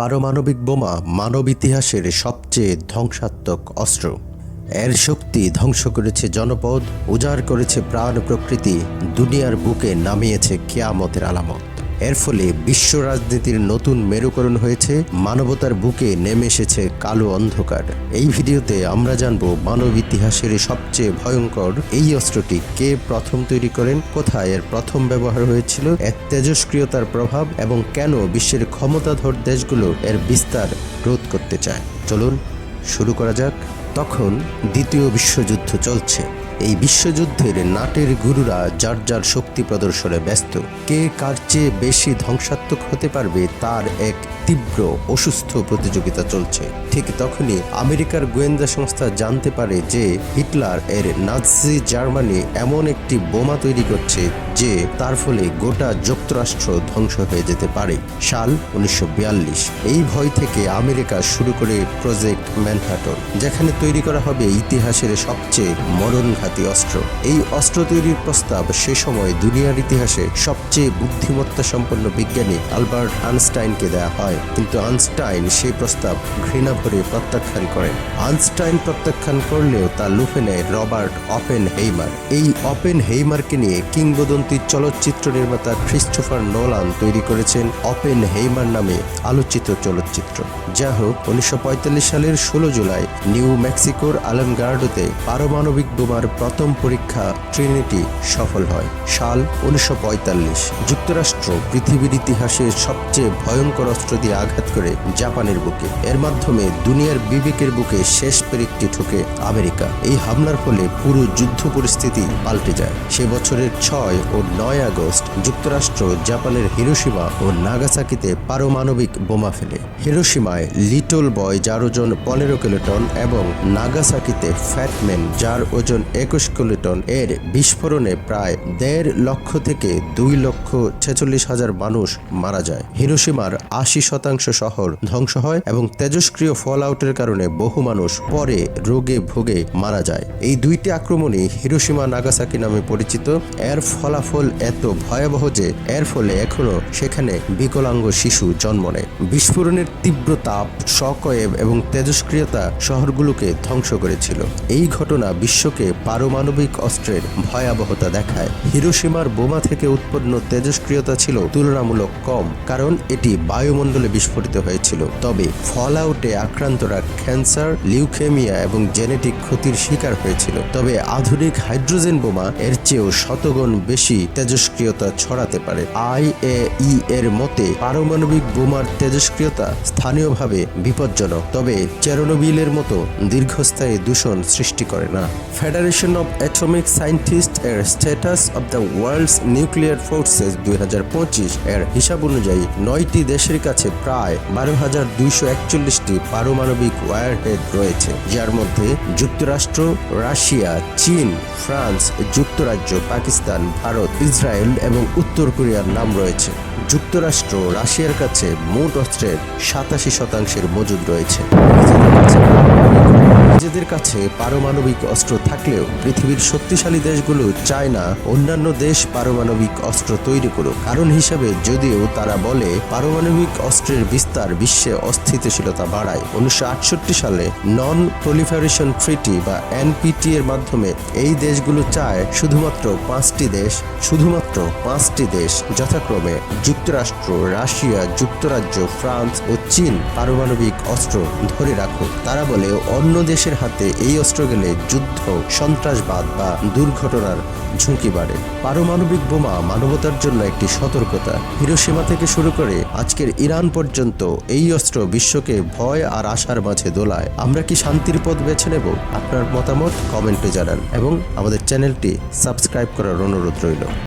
পারমাণবিক বোমা মানব ইতিহাসের সবচেয়ে ধ্বংসাত্মক অস্ত্র। এর শক্তি ধ্বংস করেছে জনপদ, উজাড় করেছে প্রাণ প্রকৃতি, দুনিয়ার বুকে নামিয়েছে কেয়ামতের আলামত। এর ফলে বিশ্ব রাজনীতির নতুন মেরুকরণ হয়েছে, মানবতার বুকে নেমে এসেছে কালো অন্ধকার। এই ভিডিওতে আমরা জানব মানব ইতিহাসের সবচেয়ে ভয়ঙ্কর এই অস্ত্রটি কে প্রথম তৈরি করেন, কোথায় এর প্রথম ব্যবহার হয়েছিল, এর তেজস্ক্রিয়তার প্রভাব এবং কেন বিশ্বের ক্ষমতাধর দেশগুলো এর বিস্তার রোধ করতে চায়। চলুন, শুরু করা যাক। তখন দ্বিতীয় বিশ্বযুদ্ধ চলছে। এই বিশ্বযুদ্ধের নাটের গুরুরা যার যার শক্তি প্রদর্শনে ব্যস্ত, কে কার চেয়ে বেশি ধ্বংসাত্মক হতে পারবে তার এক তীব্র, অসুস্থ প্রতিযোগিতা চলছে। ঠিক তখনই আমেরিকার গোয়েন্দা সংস্থা জানতে পারে যে হিটলার এর নাৎসি জার্মানি এমন একটি বোমা তৈরি করছে যে তার ফলে গোটা যুক্তরাষ্ট্র ধ্বংস হয়ে যেতে পারে। সাল উনিশশো বিয়াল্লিশ। এই ভয় থেকে আমেরিকা শুরু করে প্রজেক্ট ম্যানহাটন, যেখানে তৈরি করা হবে ইতিহাসের সবচেয়ে মরণঘাতী অস্ত্র। এই অস্ত্র তৈরির প্রস্তাব সে সময় দুনিয়ার ইতিহাসে সবচেয়ে বুদ্ধিমত্তা সম্পন্ন বিজ্ঞানী আলবার্ট আনস্টাইনকে দেওয়া হয়। কিন্তু আনস্টাইন সেই প্রস্তাব ঘৃণা ভরে প্রত্যাখ্যান করেন। আনস্টাইন প্রত্যাখ্যান করলেও তা লুফে নেয় রবার্ট অপেন হেইমার এই অপেন হেইমারকে নিয়ে কিংবদন্তি চলচ্চিত্র নির্মাতা ক্রিস্টোফার নোলান তৈরি করেছেন অপেন হেইমার নামে আলোচিত চলচ্চিত্র। যা হোক, উনিশশো পঁয়তাল্লিশ সালের ষোলো জুলাই নিউ মেক্সিকোর আলমগার্ডোতে পারমাণবিক বোমার প্রথম পরীক্ষা ট্রিনিটি সফল হয়। সাল উনিশশো পঁয়তাল্লিশ। যুক্তরাষ্ট্র পৃথিবীর ইতিহাসে সবচেয়ে ভয়ঙ্কর অস্ত্র দিয়ে আঘাত করে জাপানের বুকে। এর মাধ্যমে দুনিয়ার বিবেকের বুকে শেষ পেরিকটি ঠুকে আমেরিকা। এই হামলার ফলে পুরো যুদ্ধ পরিস্থিতি পাল্টে যায়। সে বছরের ছয় ও নয় আগস্ট যুক্তরাষ্ট্র, জাপানের হিরোসীমা ও নাগাসাকিতে পারমাণবিক বোমা ফেলে। হিরোসীমায় লিটল বয় যার ওজন পনেরো কিলোটন এবং নাগাসাকিতে ফ্যাটম্যান যার ওজন একুশ কিলোটন এর বিস্ফোরণে প্রায় দেড় লক্ষ থেকে দুই লক্ষ ছেচল্লিশ হাজার মানুষ মারা যায়। হিরোসীমার আশি শতাংশ শহর ধ্বংস হয় এবং তেজস্ক্রিয় ফল আউটের কারণে বহু মানুষ পরে রোগে ভোগে মারা যায়। এই দুইটি আক্রমণই হিরোসীমা নাগাসাকি নামে পরিচিত। এর ফলাফল এত ভয়াবহ যে এর ফলে এখনও সেখানে বিকলাঙ্গ শিশু জন্ম নেয়। বিস্ফোরণের তীব্র তাপ শকওয়েভ এবং তেজস্ক্রিয়তা শহরগুলোকে ধ্বংস করেছিল। এই ঘটনা বিশ্বকে পারমাণবিক অস্ত্রের ভয়াবহতা দেখায়। হিরোসীমার বোমা থেকে উৎপন্ন তেজস্ক্রিয়তা ছিল তুলনামূলক কম, কারণ এটি বায়ুমণ্ডলে বিস্ফোরিত হয়েছিল। তবে ফল আউটে আক্রান্তরা ক্যান্সার, লিউকেমিয়া এবং জেনেটিক ক্ষতির শিকার হয়েছিল। তবে আধুনিক হাইড্রোজেন বোমা এর চেয়েও শতগুণ বেশি তেজস্ক্রিয়তা ছড়াতে পারে। আই এ ই এর মতে, পারমাণবিক বোমার তেজস্ক্রিয়তা স্থানীয়ভাবে বিপজ্জনক, তবে চেরোনোবিলের মতো দীর্ঘস্থায়ী দূষণ সৃষ্টি করে না। ফেডারেশন অব অ্যাটমিক সায়েন্টিস্ট এর status of the world's nuclear forces দুই হাজার পঁচিশ এর হিসাব অনুযায়ী, নয়টি দেশের কাছে প্রায় বারো হাজার দুইশো একচল্লিশটি পারমাণবিক ওয়ারহেড রয়েছে, যার মধ্যে যুক্তরাষ্ট্র, রাশিয়া, চীন, ফ্রান্স, যুক্তরাজ্য, পাকিস্তান, ভারত ইসরায়েল এবং উত্তর কোরিয়ার নাম রয়েছে। যুক্তরাষ্ট্র রাশিয়ার কাছে মোট অস্ত্রের সাতাশি শতাংশের মজুদ রয়েছে। নিজেদের কাছে পারমাণবিক অস্ত্র থাকলেও পৃথিবীর শক্তিশালী দেশগুলো চায় না অন্যান্য দেশ পারমাণবিক অস্ত্র তৈরি করুক। কারণ হিসাবে যদিও তারা বলে, পারমাণবিক অস্ত্রের বিস্তার বিশ্বে অস্থিতিশীলতা বাড়ায়। উনিশশো আটষট্টি সালে নন প্রলিফারেশন ট্রিটি বা এনপিটি এর মাধ্যমে এই দেশগুলো চায় শুধুমাত্র পাঁচটি দেশ শুধুমাত্র পাঁচটি দেশ যথাক্রমে যুক্তরাষ্ট্র, রাশিয়া, যুক্তরাজ্য, ফ্রান্স ও চীন পারমাণবিক অস্ত্র ধরে রাখুক। তারা বলে অন্য দেশের হাতে এই অস্ত্র গেলে যুদ্ধ, সন্ত্রাসবাদ বা দুর্ঘটনার ঝুঁকি বাড়ে। পারমাণবিক বোমা মানবতার জন্য একটি সতর্কতা। হিরোসীমা থেকে শুরু করে আজকের ইরান পর্যন্ত এই অস্ত্র বিশ্বকে ভয় আর আশার মাঝে দোলায়। আমরা কি শান্তির পথ বেছে নেব? আপনার মতামত কমেন্টে জানান এবং আমাদের চ্যানেলটি সাবস্ক্রাইব করার অনুরোধ রইল। ছিল